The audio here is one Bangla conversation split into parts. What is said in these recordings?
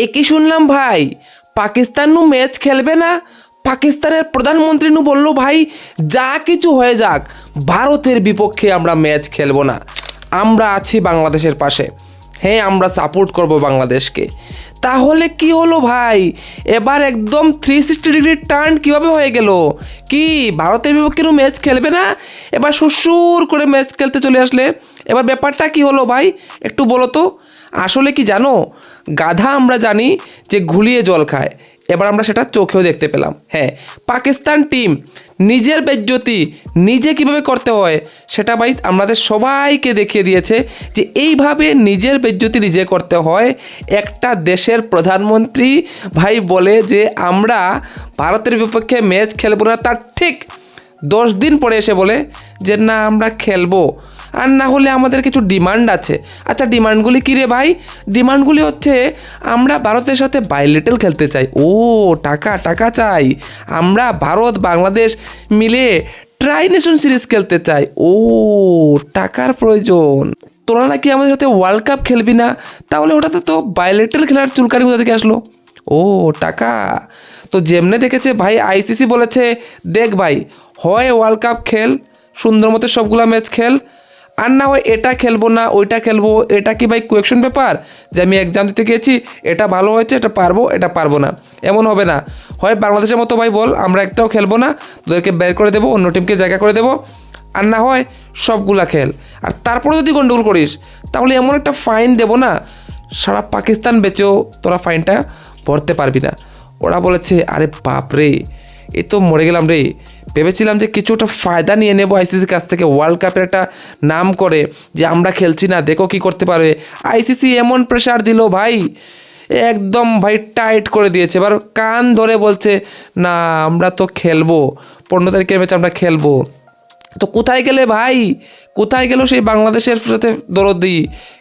এ কি শুনলাম ভাই? পাকিস্তান নু ম্যাচ খেলবে না? পাকিস্তানের প্রধানমন্ত্রী নু বলল ভাই, যা কিছু হয়ে যাক, ভারতের বিপক্ষে আমরা ম্যাচ খেলব না। আমরা আছি বাংলাদেশের পাশে। হ্যাঁ আমরা সাপোর্ট করব বাংলাদেশকে। তাহলে কি হলো ভাই? এবার একদম থ্রি সিক্সটি ডিগ্রি টার্ন কীভাবে হয়ে গেল? কি, ভারতের বিপক্ষে ম্যাচ খেলবে না? এবার সুসুর করে ম্যাচ খেলতে চলে আসলে। এবার ব্যাপারটা কি হলো ভাই? একটু বলো তো। আসলে কি জানো? গাধা আমরা জানি যে ঘুলিয়ে জল খায়। এবার আমরা সেটা চোখেও দেখতে পেলাম। হ্যাঁ পাকিস্তান টিম নিজের বেজ্জতি নিজে কীভাবে করতে হয়, সেটা ভাই আমাদের সবাইকে দেখিয়ে দিয়েছে যে এইভাবে নিজের বেজ্জতি নিজে করতে হয়। একটা দেশের প্রধানমন্ত্রী ভাই বলে যে, আমরা ভারতের বিপক্ষে ম্যাচ খেলব না। তার ঠিক দশ দিন পরে এসে বলে যে, না, আমরা খেলব। আর না হলে আমাদের কিছু ডিমান্ড আছে। আচ্ছা ডিমান্ডগুলি কী রে ভাই? ডিমান্ডগুলি হচ্ছে আমরা ভারতের সাথে বাইলেটেল খেলতে চাই। ও, টাকা টাকা চাই। আমরা ভারত, বাংলাদেশ মিলে ট্রাই নেশন সিরিজ খেলতে চাই। ও, টাকার প্রয়োজন। তোরা নাকি আমাদের সাথে ওয়ার্ল্ড কাপ খেলবি না? তাহলে ওটাতে তো বাইলেটেল খেলার চুলকানি কোথা থেকে আসলো? ও, টাকা। তো যেমনে দেখেছে ভাই আইসিসি বলেছে, দেখ ভাই, হয় ওয়ার্ল্ড কাপ খেল, সুন্দর মতো সবগুলা ম্যাচ খেল আর না হয় এটা খেলব না, ওইটা খেলব, এটা কি ভাই কোয়েকশন পেপার যে আমি এক্সাম দিতে গেছি, এটা ভালো হয়েছে, এটা পারব এটা পারব না। এমন হবে না। হয় বাংলাদেশের মতো ভাই বল, আমরা একটাও খেলব না তোদেরকে বের করে দেবো, অন্য টিমকে জায়গা করে দেবো, আর না হয় সবগুলা খেল। আর তারপরে যদি গন্ডগোল করিস, তাহলে এমন একটা ফাইন দেবো না, সারা পাকিস্তান বেচেও তোরা ফাইনটা ভরতে পারবি না। ওরা বলেছে, আরে বাপ রে এ তো মরে গেলাম রে। ভেবেছিলাম যে কিছুটা ফায়দা নিয়ে নেব আইসিসির কাছ থেকে। ওয়ার্ল্ড কাপের একটা নাম করে যে আমরা খেলছি না, দেখো কি করতে পারবে আইসিসি এমন প্রেশার দিল ভাই, একদম ভাই টাইট করে দিয়েছে। এবার কান ধরে বলছে, না, আমরা তো খেলব। পনেরো তারিখের ম্যাচ আমরা খেলব। তো কোথায় গেলে ভাই? কোথায় গেল সেই বাংলাদেশের সাথে দরদি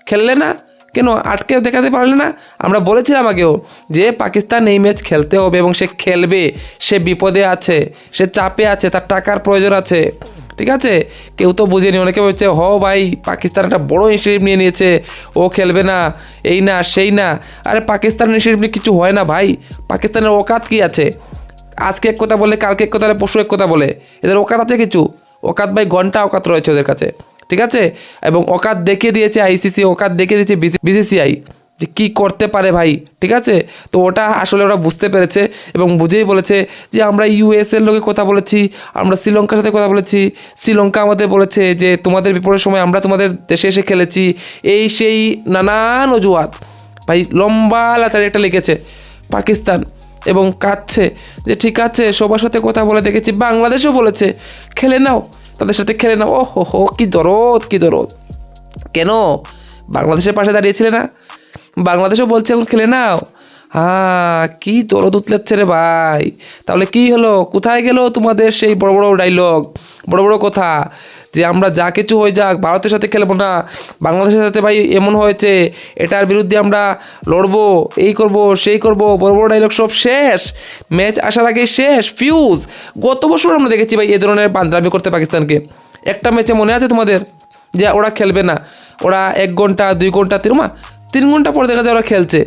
খেললে না? কেন আটকে দেখাতে পারলে না? আমরা বলেছিলাম আগেও যে পাকিস্তান এই ম্যাচ খেলতে হবে এবং সে খেলবে, সে বিপদে আছে, সে চাপে আছে, তার টাকার প্রয়োজন আছে। ঠিক আছে? কেউ তো বুঝেনি, অনেকে বলছে, হ ভাই, পাকিস্তান একটা বড় ইনিশিয়েটিভ নিয়ে নিয়েছে, ও খেলবে না, এই না, সেই না। আরে পাকিস্তান ইনিশিয়েটিভ নিয়ে কিছু হয় না ভাই। পাকিস্তানের ওকাত কি আছে? আজকে এক কথা বলে, কালকে এক কথা পরশু এক কথা বলে। এদের ওকাত আছে কিছু? ওকাত ভাই, ঘণ্টা ওকাত রয়েছে ওদের কাছে। ঠিক আছে? এবং ওকাত দেখে দিয়েছে আইসিসি ওকাত দেখে দিয়েছে বিসিসিআই যে কী করতে পারে ভাই, ঠিক আছে? তো ওটা আসলে ওরা বুঝতে পেরেছে এবং বুঝেই বলেছে যে আমরা ইউএসের লোকে কথা বলেছি, আমরা শ্রীলঙ্কার সাথে কথা বলেছি, শ্রীলঙ্কা আমাদের বলেছে যে তোমাদের বিপদের সময় আমরা তোমাদের দেশে এসে খেলেছি। এই সেই নানান অজুহাত। ভাই, লম্বা লাচারি একটা লিখেছে পাকিস্তান এবং কাঁদছে যে ঠিক আছে, সবার সাথে কথা বলে দেখেছি, বাংলাদেশও বলেছে, খেলে নাও। তাদের সাথে খেলে নাও ও হো কী দরদ কী দরদ। কেন? বাংলাদেশের পাশে দাঁড়িয়েছিলে না? বাংলাদেশও বলছে এখন খেলে নাও। হ্যাঁ কী দরদ উতলাচ্ছে রে ভাই। তাহলে কি হলো? কোথায় গেল তোমাদের সেই বড় বড় ডাইলগ বড় বড় কথা। যে আমরা যা কিছু হয়ে যাক, ভারতের সাথে খেলব না, বাংলাদেশের সাথে ভাই এমন হয়েছে, এটার বিরুদ্ধে আমরা লড়বো, এই করব, সেই করব, বড় বড় ডাইলগ সব শেষ ম্যাচ আসার আগেই শেষ ফিউজ গত বছর আমরা দেখেছি ভাই এ ধরনের বান্দ্রামি করতে পাকিস্তানকে। একটা ম্যাচে মনে আছে তোমাদের? যে ওরা খেলবে না। ওরা এক ঘণ্টা, দুই ঘণ্টা, তিন মা, তিন ঘণ্টা পরে দেখা যায় ওরা খেলছে।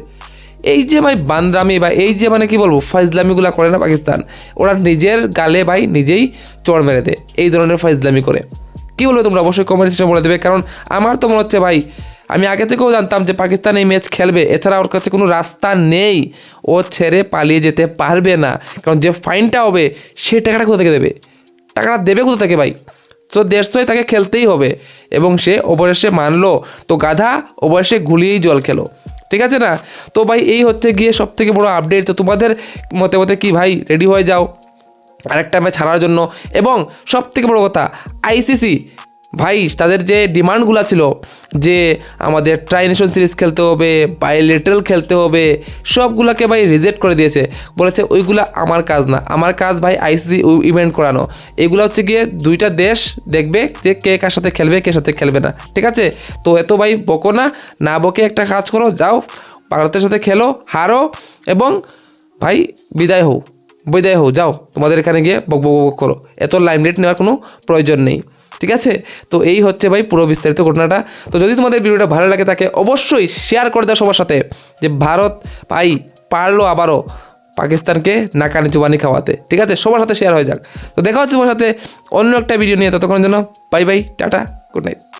এই যে ভাই বান্দ্রামি বা এই যে মানে কি বলব ফাইজলামিগুলো করে না পাকিস্তান। ওরা নিজের গালে ভাই নিজেই চড় মেরে দেয়, এই ধরনের ফাইজলামি করে। কী বলবে তোমরা? অবশ্যই কমেন্ট সেকশনে বলে দেবে। কারণ আমার তো মনে হচ্ছে ভাই, আমি আগে থেকেও জানতাম যে পাকিস্তান এই ম্যাচ খেলবে। এছাড়া ওর কাছে কোনো রাস্তা নেই। ও ছেড়ে পালিয়ে যেতে পারবে না। কারণ যে ফাইনটা হবে, সে টাকাটা কোথা থেকে দেবে? টাকাটা দেবে কোথা থেকে ভাই? তো দেড়শোয় তাকে খেলতেই হবে। এবং সে ওভারেসে মানলো। তো গাধা ওভারেসে ঘুলিয়েই জল খেলো। ঠিক আছে না? তো ভাই, এই হচ্ছে গিয়ে সব থেকে বড় আপডেট তো তোমাদের মতে মতে কি ভাই রেডি হয়ে যাও। আরেকটা ম্যাচ হারার জন্য। এবং সব থেকে বড় কথা আইসিসি ভাই, তাদের যে ডিমান্ডগুলো ছিল, যে আমাদের ট্রাইনেশন সিরিজ খেলতে হবে বাইলেটারাল খেলতে হবে, সবগুলোকে ভাই রিজেক্ট করে দিয়েছে। বলেছে, ওইগুলো আমার কাজ না। আমার কাজ ভাই আইসিসি ইভেন্ট করানো। এগুলো হচ্ছে গিয়ে দুইটা দেশ দেখবে যে কে কার সাথে খেলবে, কে সাথে খেলবে না। ঠিক আছে? তো এত ভাই বকো না না বকে একটা কাজ করো, যাও ভারতের সাথে খেলো, হারো, এবং ভাই বিদায় হও। বিদায় হও যাও, তোমাদের এখানে গিয়ে বক বক বক করো। এত লাইমলাইট নেওয়ার কোনো প্রয়োজন নেই, ঠিক আছে? তো এই হচ্ছে ভাই পুরো বিস্তারিত ঘটনাটা। তো যদি তোমাদের ভিডিওটা ভালো লাগে তাকে অবশ্যই শেয়ার করে দাও সবার সাথে, যে ভারত ভাই পারল আবারও পাকিস্তানকে নাকানি চুবানি খাওয়াতে, ঠিক আছে? সবার সাথে শেয়ার হয়ে যাক। তো দেখা হচ্ছে তোমার সাথে অন্য একটা ভিডিও নিয়ে, ততক্ষণের জন্য bye bye tata good night